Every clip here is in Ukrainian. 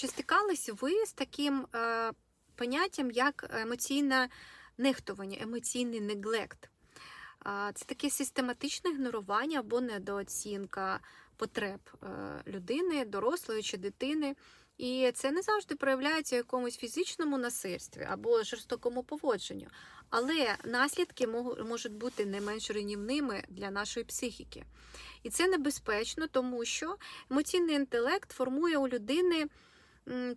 Чи стикались ви з таким е, поняттям, як емоційне нехтування, емоційний неглект? А, Це таке систематичне ігнорування або недооцінка потреб е, людини, дорослої чи дитини. І це не завжди проявляється в якомусь фізичному насильстві або жорстокому поводженню. Але наслідки можуть бути не менш руйнівними для нашої психіки. І це небезпечно, тому що емоційний інтелект формує у людини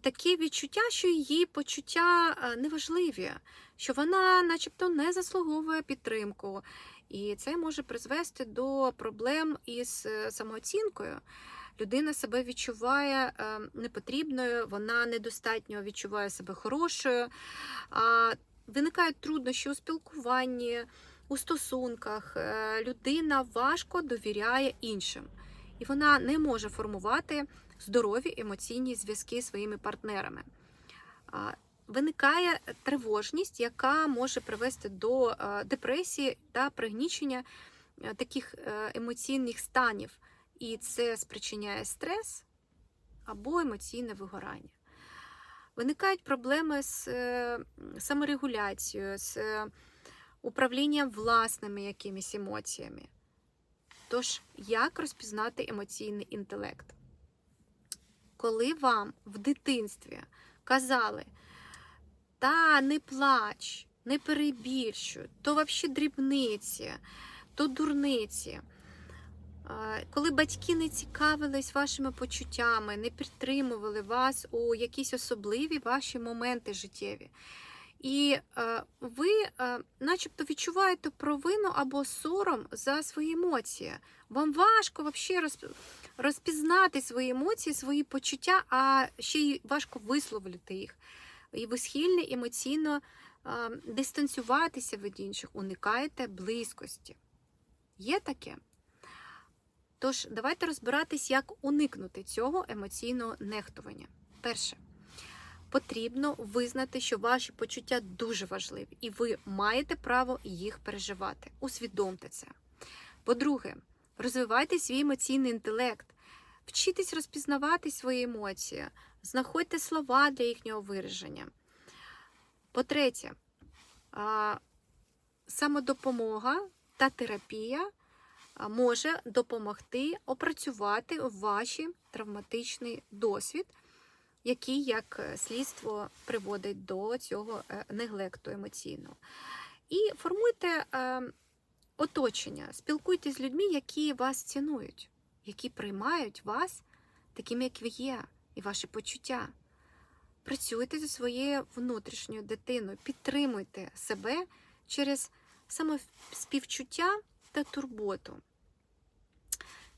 такі відчуття, що її почуття е, неважливі, що вона, начебто, не заслуговує підтримку. І це може призвести до проблем із е, самооцінкою. Людина себе відчуває е, непотрібною, вона недостатньо відчуває себе хорошою. Виникають труднощі у спілкуванні, у стосунках. Людина важко довіряє іншим, і вона не може формувати здорові емоційні зв'язки зі своїми партнерами. Виникає тривожність, яка може привести до е, депресії та пригнічення е, таких е, емоційних станів. І це спричиняє стрес або емоційне вигорання. Виникають проблеми з саморегуляцією, з управлінням власними якимись емоціями. Тож, як розпізнати емоційний інтелект? Коли вам в дитинстві казали, та не плач, не перебільшуй, то взагалі дрібниці, то дурниці. Е, Коли батьки не цікавились вашими почуттями, не підтримували вас у якісь особливі ваші моменти життєві. І е, ви, е, начебто, відчуваєте провину або сором за свої емоції. Вам важко взагалі розпізнати свої емоції, свої почуття, а ще й важко висловлювати їх. І ви схильні емоційно е, дистанціюватися від інших, уникаєте близькості. Є таке? Тож, давайте розбиратись, як уникнути цього емоційного нехтування. Перше, потрібно визнати, що ваші почуття дуже важливі, і ви маєте право їх переживати. Усвідомте це. По-друге, розвивайте свій емоційний інтелект, вчитесь розпізнавати свої емоції, знаходьте слова для їхнього вираження. По-третє, самодопомога та терапія може допомогти опрацювати ваш травматичний досвід, який, як е, слідство, приводить до цього е, неглекту емоційного. І формуйте е, оточення, спілкуйтесь з людьми, які вас цінують, які приймають вас таким, як ви є, і ваші почуття. Працюйте зі своєю внутрішньою дитиною, підтримуйте себе через самоспівчуття та турботу.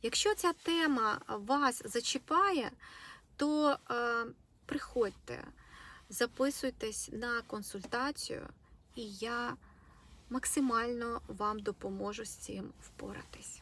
Якщо ця тема вас зачіпає, то е, приходьте, записуйтесь на консультацію, і я максимально вам допоможу з цим впоратись.